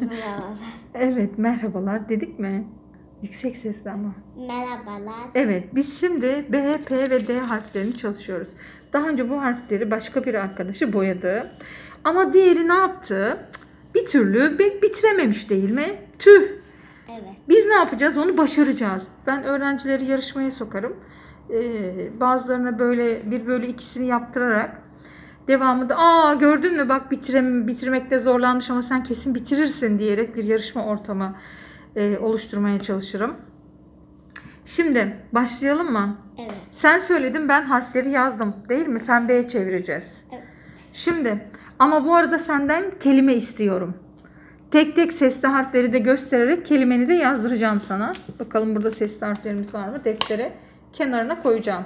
Merhabalar. Evet merhabalar dedik mi? Yüksek sesle ama. Merhabalar. Evet biz şimdi B, P ve D harflerini çalışıyoruz. Daha önce bu harfleri başka bir arkadaşı boyadı. Ama diğeri ne yaptı? Bir türlü bi- bitirememiş değil mi? Tüh. Evet. Biz ne yapacağız? Onu başaracağız. Ben öğrencileri yarışmaya sokarım. Ee, bazılarına böyle bir böyle ikisini yaptırarak devamında aa gördün mü bak bitirem bitirmekte zorlanmış ama sen kesin bitirirsin diyerek bir yarışma ortamı e, oluşturmaya çalışırım. Şimdi başlayalım mı? Evet. Sen söyledin ben harfleri yazdım değil mi? Pembeye çevireceğiz. Evet. Şimdi ama bu arada senden kelime istiyorum. Tek tek sesli harfleri de göstererek kelimeni de yazdıracağım sana. Bakalım burada sesli harflerimiz var mı? Deftere kenarına koyacağım.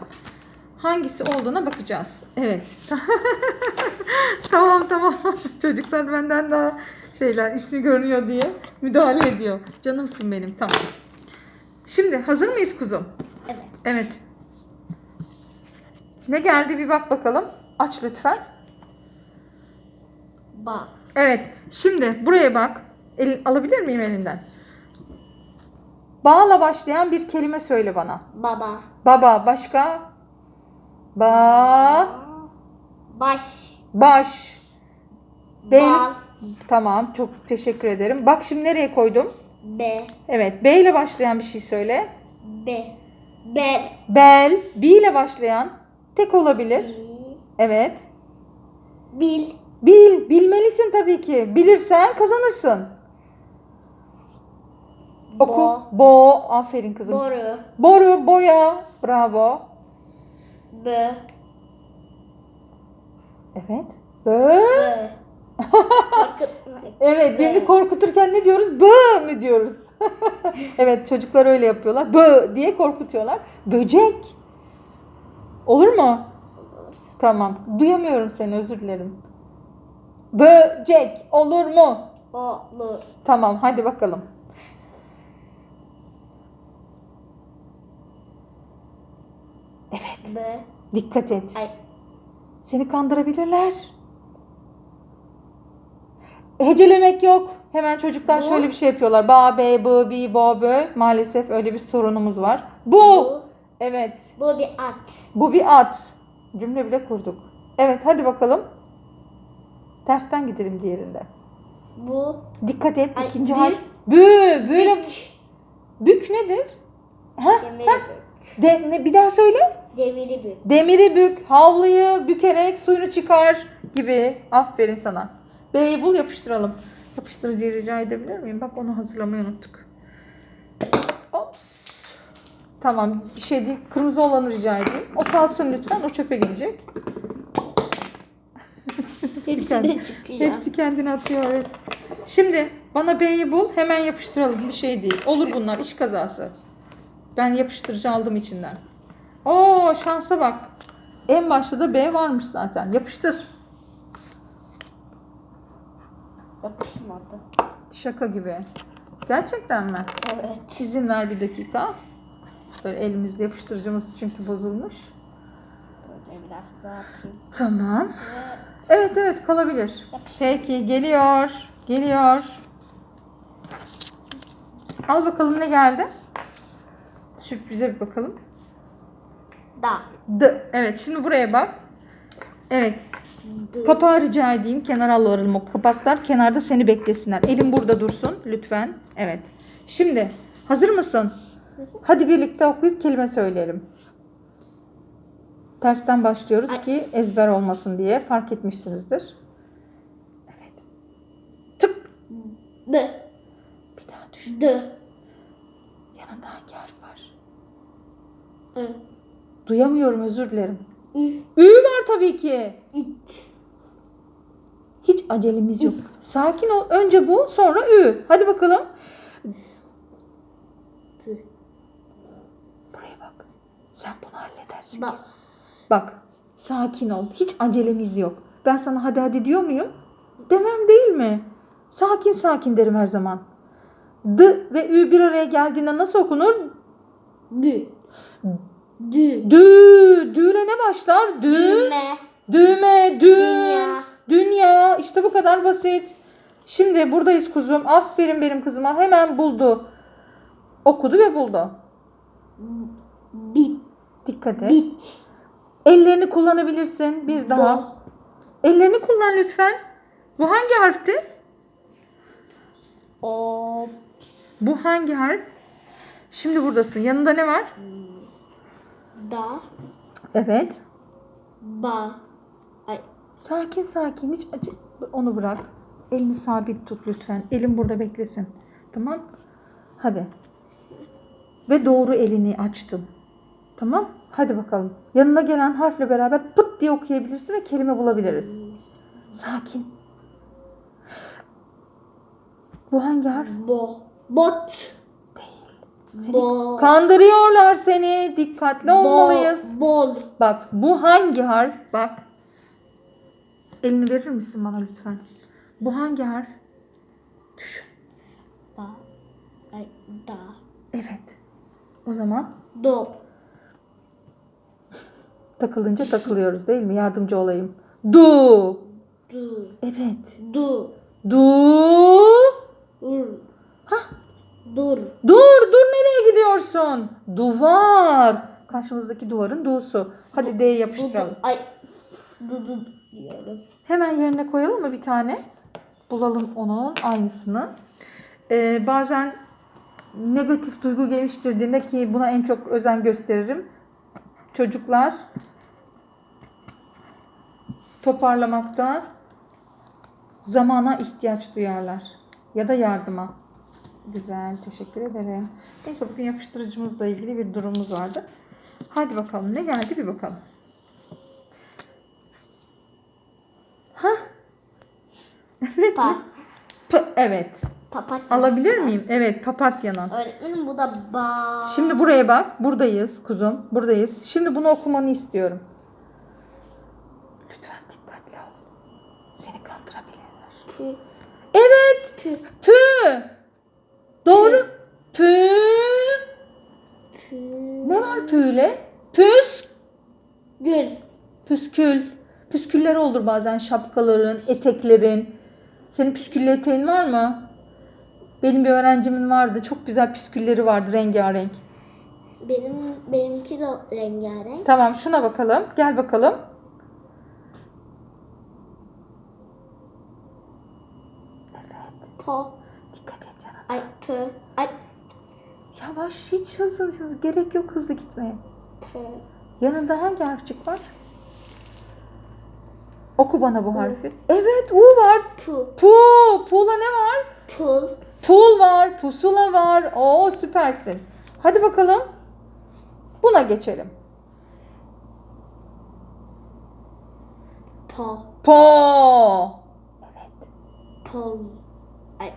Hangisi olduğuna bakacağız. Evet. tamam tamam. Çocuklar benden daha şeyler ismi görünüyor diye müdahale ediyor. Canımsın benim. Tamam. Şimdi hazır mıyız kuzum? Evet. Evet. Ne geldi bir bak bakalım. Aç lütfen. Ba. Evet. Şimdi buraya bak. El, alabilir miyim elinden? Bağla başlayan bir kelime söyle bana. Baba. Baba başka? Ba Baş. baş. Bey. Bal. Tamam. Çok teşekkür ederim. Bak şimdi nereye koydum? B. Evet. B ile başlayan bir şey söyle. B. Bel. Bel. B ile başlayan tek olabilir. Evet. Bil. Bil, bilmelisin tabii ki. Bilirsen kazanırsın. Oku. Bo. Bo. Aferin kızım. Boru. Boru, boya. Bravo. Bö. Evet. Bö. Korkutmak. Evet, birini korkuturken ne diyoruz? Bö mü diyoruz? evet, çocuklar öyle yapıyorlar. Bö diye korkutuyorlar. Böcek. Olur mu? Tamam. Duyamıyorum seni, özür dilerim. Böcek. Olur mu? Olur. Tamam, hadi bakalım. Evet, Bö. dikkat et. Ay. Seni kandırabilirler. Hecelemek yok. Hemen çocuklar Bu. şöyle bir şey yapıyorlar. Ba, be, bı, bi, bo, bö. Maalesef öyle bir sorunumuz var. Bu. Bu. Evet. Bu bir at. Bu bir at. Cümle bile kurduk. Evet hadi bakalım. Tersten gidelim diğerinde. Bu. Dikkat et. Ay, ikinci harf. Bü. Böyle Bük. bük nedir? Heh, Demiri heh. bük. De, ne, bir daha söyle. Demiri bük. Demiri bük, havluyu bükerek suyunu çıkar gibi. Aferin sana. B'yi bul yapıştıralım. Yapıştırıcıyı rica edebilir miyim? Bak onu hazırlamayı unuttuk. Hop. Tamam bir şey değil. Kırmızı olanı rica edeyim. O kalsın lütfen. O çöpe gidecek. Hepsi kendi- de çıkıyor. Hepsi kendine atıyor evet. Şimdi bana B'yi bul. Hemen yapıştıralım. Bir şey değil. Olur bunlar. iş kazası. Ben yapıştırıcı aldım içinden. Oo şansa bak. En başta da B varmış zaten. Yapıştır. Yapışmadı. Şaka gibi. Gerçekten mi? Evet. İzin ver bir dakika. Böyle elimizde yapıştırıcımız çünkü bozulmuş. Böyle biraz dağıtayım. Tamam. Evet evet kalabilir. Peki geliyor. Geliyor. Al bakalım ne geldi. Sürprize bir bakalım. Da. D. Evet şimdi buraya bak. Evet. D. Kapağı rica edeyim. Kenara alalım o kapaklar. Kenarda seni beklesinler. Elim burada dursun lütfen. Evet. Şimdi hazır mısın? Hadi birlikte okuyup kelime söyleyelim. Tersten başlıyoruz Ay. ki ezber olmasın diye fark etmişsinizdir. Evet. Tık. B. Bir daha düşün. D. Yanında hangi harf var? Ü. Duyamıyorum özür dilerim. Ü. Ü var tabii ki. İt. Hiç acelemiz yok. Sakin ol. Önce bu, sonra ü. Hadi bakalım. Buraya bak. Sen bunu halledersin. Ba. kesin. Bak. Sakin ol. Hiç acelemiz yok. Ben sana hadi hadi diyor muyum? Demem değil mi? Sakin sakin derim her zaman. D ve ü bir araya geldiğinde nasıl okunur? Dü. Dü. Dü. Dü ile ne başlar? Dü. Düğme. Düğme. Dü. Dünya. Dünya. İşte bu kadar basit. Şimdi buradayız kuzum. Aferin benim kızıma. Hemen buldu. Okudu ve buldu. Bit. Dikkat et. Bit. Ellerini kullanabilirsin. Bir daha. Do. Ellerini kullan lütfen. Bu hangi harfti? O. Bu hangi harf? Şimdi buradasın. Yanında ne var? Da. Evet. Ba. Ay. Sakin sakin. Hiç acı... Onu bırak. Elini sabit tut lütfen. Elin burada beklesin. Tamam. Hadi. Ve doğru elini açtın. Tamam. Hadi bakalım. Yanına gelen harfle beraber pıt diye okuyabilirsin ve kelime bulabiliriz. Sakin. Bu hangi harf? Bo. Bot. Seni Bo. kandırıyorlar seni. Dikkatli olmalıyız. Bo. Bol. Bak bu hangi harf? Bak. Elini verir misin bana lütfen? Bu hangi harf? Düşün. Ba. Da. Evet. O zaman Do. takılınca takılıyoruz değil mi? Yardımcı olayım. Du. Du. Evet. Du. Du. Ur. Dur. Dur dur nereye gidiyorsun? Duvar. Karşımızdaki duvarın dusu. Hadi D'ye yapıştıralım. Ay. Du. Du. Diyorum. Hemen yerine koyalım mı bir tane? Bulalım onun aynısını. Ee, bazen negatif duygu geliştirdiğinde ki buna en çok özen gösteririm. Çocuklar toparlamakta zamana ihtiyaç duyarlar. Ya da yardıma. Güzel, teşekkür ederim. Neyse bugün yapıştırıcımızla ilgili bir durumumuz vardı. Hadi bakalım ne geldi bir bakalım. Pa. P- evet. Papatya. Alabilir miyim? Evet, papatyanın. Öğretmenim bu da ba. Şimdi buraya bak. Buradayız kuzum. Buradayız. Şimdi bunu okumanı istiyorum. Lütfen dikkatli ol. Seni kandırabilirler. Pü. Evet. Pü. Pü. Doğru. Pü. Pü. Ne var püyle? Püs. Gül. Püskül. Püsküller olur bazen şapkaların, eteklerin. Senin püsküllü eteğin var mı? Benim bir öğrencimin vardı. Çok güzel püskülleri vardı rengarenk. Benim benimki de rengarenk. Tamam şuna bakalım. Gel bakalım. Po. Dikkat et yana. Ay Yavaş hiç hızlı, hızlı gerek yok hızlı gitmeye. pö. Yanında hangi harfçik var? Oku bana bu harfi. Evet U var. Pu. Pu. Pu'la ne var? Pul. Pul var. Pusula var. Oo süpersin. Hadi bakalım. Buna geçelim. Po. Po. Pol. Ay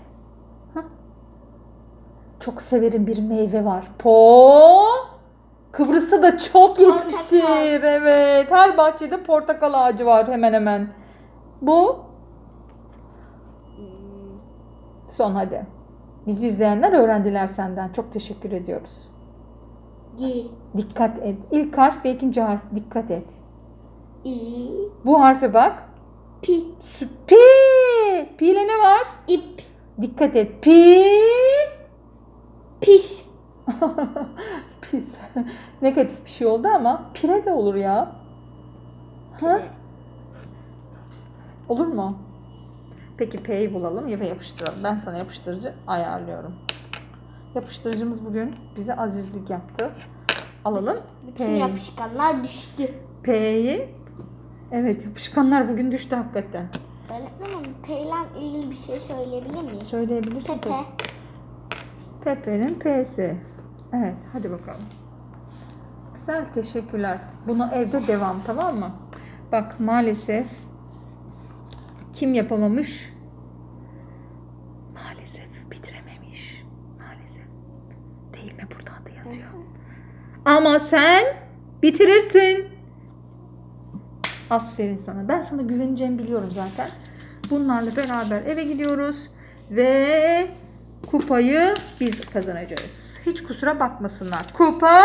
Çok severim bir meyve var. Po. Kıbrıs'ta da çok yetişir. Portakal. Evet. Her bahçede portakal ağacı var hemen hemen. Bu. Son hadi. Bizi izleyenler öğrendiler senden. Çok teşekkür ediyoruz. gi. Dikkat et. İlk harf ve ikinci harf. Dikkat et. i. Bu harfe bak. Pi. Pi. Pi ile ne var? İp. Dikkat et. Pi. Pis. Pis. Negatif bir şey oldu ama pire de olur ya. Ha? Olur mu? Peki P'yi bulalım ve yapıştıralım. Ben sana yapıştırıcı ayarlıyorum. Yapıştırıcımız bugün bize azizlik yaptı. Alalım. Bütün P. yapışkanlar düştü. P'yi. Evet yapışkanlar bugün düştü hakikaten. Öğretmenim P ile ilgili bir şey söyleyebilir miyim? Söyleyebilirsin. Pepe. tabii. Pepe'nin P'si. Evet hadi bakalım. Güzel teşekkürler. Bunu evde devam tamam mı? Bak maalesef kim yapamamış? Maalesef bitirememiş. Maalesef. Değil mi burada adı yazıyor. Ama sen bitirirsin. Aferin sana. Ben sana güveneceğimi biliyorum zaten. Bunlarla beraber eve gidiyoruz ve kupayı biz kazanacağız. Hiç kusura bakmasınlar. Kupa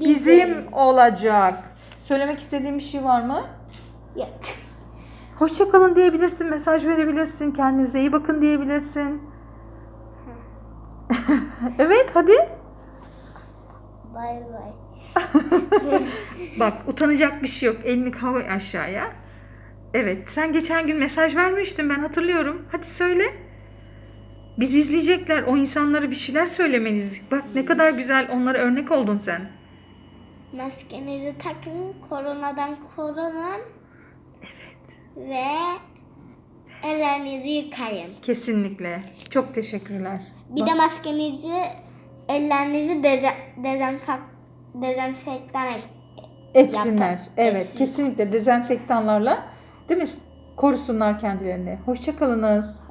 bizim olacak. Söylemek istediğim bir şey var mı? Yok. Hoşçakalın diyebilirsin, mesaj verebilirsin, kendinize iyi bakın diyebilirsin. evet hadi. Bay bay. Bak utanacak bir şey yok. Elini koy aşağıya. Evet sen geçen gün mesaj vermiştin ben hatırlıyorum. Hadi söyle. Biz izleyecekler. O insanlara bir şeyler söylemeniz. Bak ne kadar güzel onlara örnek oldun sen. Maskenizi takın, koronadan korunun. Evet. Ve ellerinizi yıkayın. Kesinlikle. Çok teşekkürler. Bir de maskenizi, ellerinizi deze, dezenfak, dezenfektan et. Etsinler. Yapın. Evet Etsin. kesinlikle dezenfektanlarla değil mi? Korusunlar kendilerini. Hoşçakalınız. Hoşçakalın.